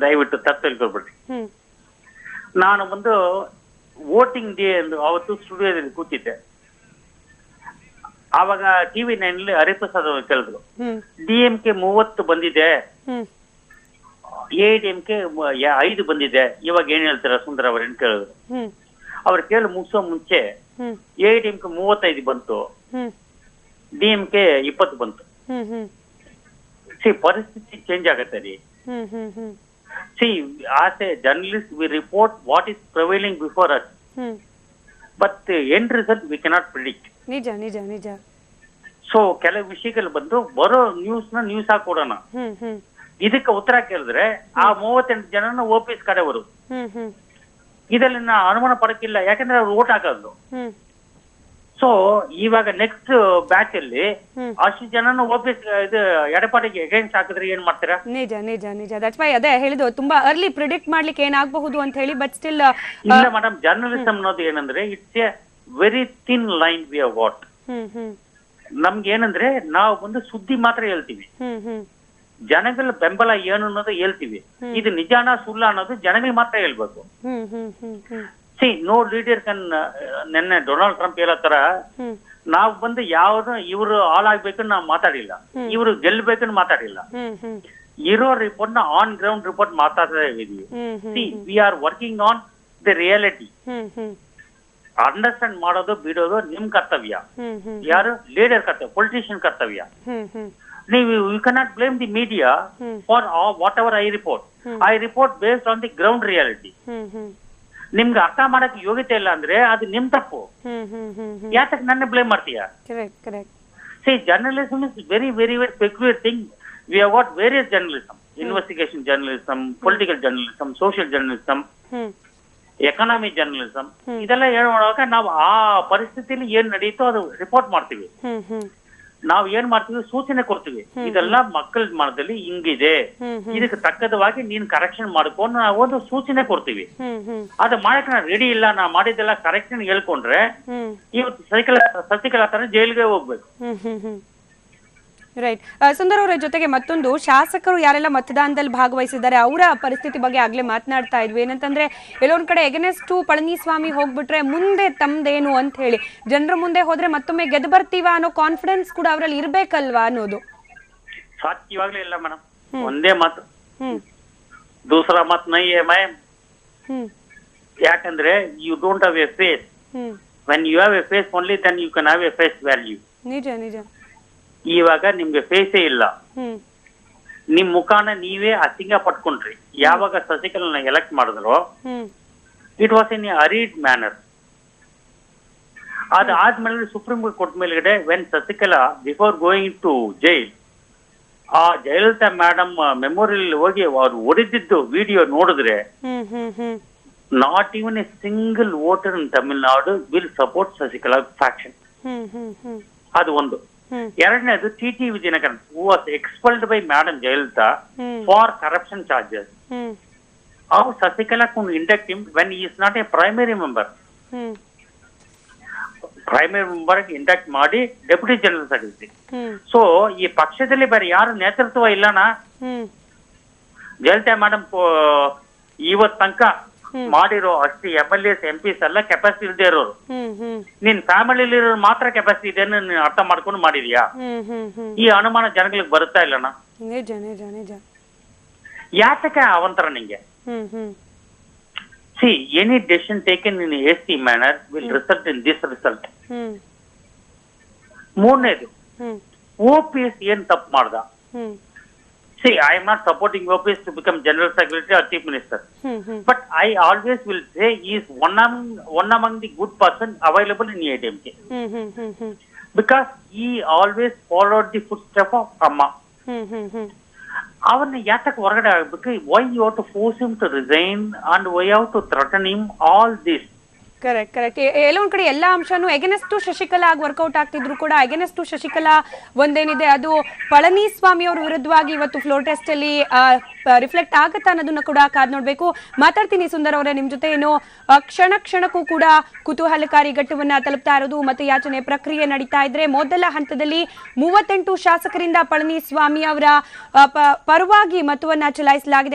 ದಯವಿಟ್ಟು ತಪ್ಪು ನಾನು ಒಂದು ವೋಟಿಂಗ್ ಡೇ ಎಂದು ಅವತ್ತು ಸ್ಟುಡಿಯೋದಲ್ಲಿ ಕೂತಿದ್ದೆ. ಆವಾಗ ಟಿವಿ ನೈನ್ ಹರಿಪ್ರಸಾದ್ ಅವರು ಕೇಳಿದ್ರು. ಡಿಎಂಕೆ ಡಿ ಎಂ ಕೆ ಮೂವತ್ತು ಬಂದಿದೆ. ಹ್ಮ್ ಎ ಡಿ ಎಂ ಕೆ ಐದು ಬಂದಿದೆ. ಇವಾಗ ಏನ್ ಹೇಳ್ತೀರಾ ಸುಂದರ ಅವ್ರೇನ್ ಕೇಳಿದ್ರು? ಹೇಳಿದ್ರು ಅವ್ರು ಕೇಳಿ ಮುಗಿಸೋ ಮುಂಚೆ ಎಐಡಿಎಂಕೆ ಮೂವತ್ತೈದು ಬಂತು. ಡಿಎಂಕೆ ಡಿ ಎಂ ಕೆ ಇಪ್ಪತ್ತು ಬಂತು. ಸಿ ಪರಿಸ್ಥಿತಿ ಚೇಂಜ್ ಆಗತ್ತೆ ರೀ. See as a journalist we report what is prevailing before us but end result we cannot predict ನಿಜ ನಿಜ ನಿಜ. ಸೊ ಕೆಲವು ವಿಷಯಗಳು ಬಂದು ಬರೋ ನ್ಯೂಸ್ನ ನ್ಯೂಸ್ ಹಾಕೊಡೋಣ ಇದಕ್ಕೆ ಉತ್ತರ ಕೇಳಿದ್ರೆ ಆ ಮೂವತ್ತೆಂಟು ಜನನ ಓಪಿಸ್ ಹ್ಮ್ ಇದರಲ್ಲಿ ನಾ ಅನುಮಾನ ಪಡಕಿಲ್ಲ ಯಾಕಂದ್ರೆ ಅವ್ರು ಓಟ್ ಹಾಕೋದು. ಸೊ ಇವಾಗ ನೆಕ್ಸ್ಟ್ ಬ್ಯಾಚ್ ಅಲ್ಲಿ. ಅಷ್ಟು ಜನನ ಓಪಿಸ್ ಇದು ಎಡಪಾಟಿಗೆ ಅಗೇನ್ಸ್ಟ್ ಹಾಕಿದ್ರೆ ಏನ್ ಮಾಡ್ತೀರಾ? ನಿಜ ನಿಜ ನಿಜ. ದಟ್ಸ್ ವೈ ಅದೇ ಹೇಳಿದ್ರು ತುಂಬಾ ಅರ್ಲಿ ಪ್ರಿಡಿಕ್ಟ್ ಮಾಡ್ಲಿಕ್ಕೆ ಏನಾಗಬಹುದು ಅಂತ ಹೇಳಿ ಬಟ್ ಸ್ಟಿಲ್ ಇಲ್ಲ ಮೇಡಮ್ ಜರ್ನಲಿಸಮ್ ಅನ್ನೋದು ಏನಂದ್ರೆ it's a very thin line we what ನಮ್ಗೆ ಏನಂದ್ರೆ ನಾವು ಬಂದು ಸುದ್ದಿ ಮಾತ್ರ ಹೇಳ್ತೀವಿ. ಜನಗಳ ಬೆಂಬಲ ಏನು ಅನ್ನೋದು ಹೇಳ್ತೀವಿ. ಇದು ನಿಜಾನ ಸುಳ್ಳ ಅನ್ನೋದು ಜನಗಳಿಗೆ ಮಾತ್ರ ಹೇಳ್ಬೇಕು. ಸಿ ನೋ ಲೀಡರ್ ಕನ್ ನಿನ್ನೆ ಡೊನಾಲ್ಡ್ ಟ್ರಂಪ್ ಹೇಳೋ ತರ ನಾವು ಬಂದು ಯಾವ್ದು ಇವರು ಆಗ್ಬೇಕು ನಾವು ಮಾತಾಡಿಲ್ಲ. ಇವರು ಗೆಲ್ಬೇಕನ್ನು ಮಾತಾಡಿಲ್ಲ. ಇರೋ ರಿಪೋರ್ಟ್ನ ಆನ್ ಗ್ರೌಂಡ್ ರಿಪೋರ್ಟ್ ಮಾತಾಡ್ತಾ ಇದೀವಿ see we are working on the reality understand ಮಾಡೋದು ಬಿಡೋದು ನಿಮ್ ಕರ್ತವ್ಯ. ಯಾರು? ಲೀಡರ್ ಕರ್ತವ್ಯ ಪೊಲಿಟಿಷಿಯನ್ ಕರ್ತವ್ಯ. ನೀವು you cannot blame the media. For whatever I report I report based on the ground reality ನಿಮ್ಗೆ ಅರ್ಥ ಮಾಡಕ್ ಯೋಗ್ಯತೆ ಇಲ್ಲ ಅಂದ್ರೆ ಅದು ನಿಮ್ ತಪ್ಪು. ಯಾತಕ್ಕೆ ಹ್ಮ್ ಹ್ಮ್ ಹ್ಮ್ ಯಾತಕ್ ನನ್ನ ಬ್ಲೇಮ್ ಮಾಡ್ತೀಯ? See journalism is very very very peculiar thing we have what various journalism investigation journalism political journalism social journalism economy journalism ಇದೆಲ್ಲ ಹೇಳುವಾಗ ನಾವು ಆ ಪರಿಸ್ಥಿತಿಯಲ್ಲಿ ಏನ್ ನಡೀತೋ ಅದು ರಿಪೋರ್ಟ್ ಮಾಡ್ತೀವಿ. ನಾವು ಏನ್ ಮಾಡ್ತೀವಿ? ಸೂಚನೆ ಕೊಡ್ತೀವಿ. ಇದೆಲ್ಲ ಮಕ್ಕಳ ಮನದಲ್ಲಿ ಹಿಂಗಿದೆ. ಇದಕ್ಕೆ ತಕ್ಕದವಾಗಿ ನೀನ್ ಕರೆಕ್ಷನ್ ಮಾಡ್ಕೊಂಡು ನಾವು ಒಂದು ಸೂಚನೆ ಕೊಡ್ತೀವಿ. ಅದು ಮಾಡಕ್ ನಾ ರೆಡಿ ಇಲ್ಲ. ನಾ ಮಾಡಿದ್ದೆಲ್ಲ ಕರೆಕ್ಷನ್ ಹೇಳ್ಕೊಂಡ್ರೆ ಇವತ್ತು ಸೈಕಲ್ ಸಸಿಕಲಾ ತರ ಜೈಲಿಗೆ ಹೋಗ್ಬೇಕು. ರೈಟ್ ಸುಂದರ್ ಅವರ ಜೊತೆಗೆ ಮತ್ತೊಂದು ಶಾಸಕರು ಯಾರೆಲ್ಲ ಮತದಾನದಲ್ಲಿ ಭಾಗವಹಿಸಿದ್ದಾರೆ ಅವರ ಪರಿಸ್ಥಿತಿ ಬಗ್ಗೆ ಆಗ್ಲೇ ಮಾತನಾಡ್ತಾ ಇದ್ವಿ. ಏನಂತಂದ್ರೆ ಎಲ್ಲೊಂದ್ ಕಡೆ ಎಗನೆಸ್ಟು ಪಳನಿಸ್ವಾಮಿ ಹೋಗ್ಬಿಟ್ರೆ ಮುಂದೆ ತಮ್ದೇನು ಅಂತ ಹೇಳಿ. ಜನರ ಮುಂದೆ ಹೋದ್ರೆ ಮತ್ತೊಮ್ಮೆ ಗೆದ್ದು ಬರ್ತೀವ ಅನ್ನೋ ಕಾನ್ಫಿಡೆನ್ಸ್ ಕೂಡ ಅವರಲ್ಲಿ ಇರ್ಬೇಕಲ್ವಾ ಅನ್ನೋದು? ಸಾಧ್ಯವಾಗ್ಲೇ ಇಲ್ಲ ಮೇಡಮ್. ಒಂದೇ ಮಾತು. ಹ್ಮ್. ದೂಸರಾ ಮಾತು ನೈ ಮ್ಯಾಮ್ ಯಾಕಂದ್ರೆ you don't have a face when you have a face only then you can have a face value ನಿಜ ನಿಜ. ಇವಾಗ ನಿಮ್ಗೆ ಫೇಸೇ ಇಲ್ಲ. ನಿಮ್ ಮುಖಾನ ನೀವೇ ಅಸಿಂಗ ಪಟ್ಕೊಂಡ್ರಿ. ಯಾವಾಗ ಸಸಿಕಲನ್ನ ಎಲೆಕ್ಟ್ ಮಾಡಿದ್ರು it was in a hurried manner ಅದಾದ್ಮೇಲೆ ಸುಪ್ರೀಂ ಕೋರ್ಟ್ ಕೊಟ್ಟ ಮೇಲ್ಗಡೆ when Sasikala before going to jail ಆ ಜಯಲಲಿತಾ ಮೇಡಮ್ ಮೆಮೋರಿಯಲ್ ಹೋಗಿ ಅವ್ರು ಹೊಡೆದಿದ್ದು ವಿಡಿಯೋ ನೋಡಿದ್ರೆ not even a single voter in Tamil Nadu will support Sasikala faction ಅದು ಒಂದು. ಎರಡನೇದು T T T ವಿಜಯನಗರನ್ was expelled by madam Jayalalithaa for corruption charges of Sasikala Sasikala induct him when is not a primary. Hmm. Primary member induct ಮಾಡಿ deputy general secretary hmm. So ಈ ಪಕ್ಷದಲ್ಲಿ ಬೇರೆ ಯಾರು ನೇತೃತ್ವ ಇಲ್ಲನಾ? ಜಯಲಿತಾ Jayalalithaa madam ಇವತ್ ತನಕ ಮಾಡಿರೋ ಅಷ್ಟು M L S M Ps ಎಲ್ಲ ಕೆಪಾಸಿಟಿ ಇಲ್ಲದೆ ಇರೋರು. ನಿನ್ ಫ್ಯಾಮಿಲಿ ಮಾತ್ರ ಕೆಪಾಸಿಟಿ ಇದೆ ನೀನು ಅರ್ಥ ಮಾಡ್ಕೊಂಡು ಮಾಡಿದ್ಯಾ? ಈ ಅನುಮಾನ ಜನಗಳಿಗೆ ಬರುತ್ತಾ ಇಲ್ಲಣ್ಣ? ನಿಜ ನಿಜ ನಿಜ. ಯಾತಕ್ಕೆ ಅವಂತರ ನಿಂಗೆ? See any decision taken in hasty manner will result in this result ಮೂರನೇದು ಓ ಪಿ ಎಸ್ ಏನ್ ತಪ್ಪು ಮಾಡ್ದ? hmm see I am not supporting O P S to become general secretary or chief minister hmm hmm but I always will say is one among one among the good person available in A D M K hmm hmm hmm hmm because he always followed the foot step of Amma hmm hmm hmm ಅವನ್ನ ಯಾತಕ್ಕೆ ಹೊರಗಡೆ ಆಗ್ಬೇಕು why you have to force him to resign and why have to threaten him all this Correct correct ಎಲ್ಲೋ ಒಂದ್ ಕಡೆ ಎಲ್ಲಾ ಅಂಶನೂ ಎಗೆನೆಸ್ಟು ಶಶಿಕಲಾ ಆಗಿ workout ಆಗ್ತಿದ್ರು ಕೂಡ. ಎಗೆನೆಸ್ಟು ಶಶಿಕಲಾ ಒಂದೇನಿದೆ, ಅದು ಪಳನಿಸ್ವಾಮಿ ಅವ್ರ ವಿರುದ್ಧವಾಗಿ ಇವತ್ತು ಫ್ಲೋರ್ ಟೆಸ್ಟ್ ಅಲ್ಲಿ ರಿಫ್ಲೆಕ್ಟ್ ಆಗುತ್ತಾ ಅನ್ನೋದನ್ನ ಕೂಡ ಕಾದ್ ನೋಡ್ಬೇಕು. ಮಾತಾಡ್ತೀನಿ ಸುಂದರ್ ಅವರೇ, ನಿಮ್ ಜೊತೆ ಏನು ಕ್ಷಣ ಕ್ಷಣಕ್ಕೂ ಕೂಡ ಕುತೂಹಲಕಾರಿ ಘಟ್ಟವನ್ನ ತಲುಪ್ತಾ ಇರೋದು ಮತ್ತೆ ಯಾಚನೆ ಪ್ರಕ್ರಿಯೆ ನಡೀತಾ ಇದ್ರೆ ಮೊದಲ ಹಂತದಲ್ಲಿ ಮೂವತ್ತೆಂಟು ಶಾಸಕರಿಂದ ಪಳನಿಸ್ವಾಮಿ ಅವರ ಪರವಾಗಿ ಮತವನ್ನ ಚಲಾಯಿಸಲಾಗಿದೆ.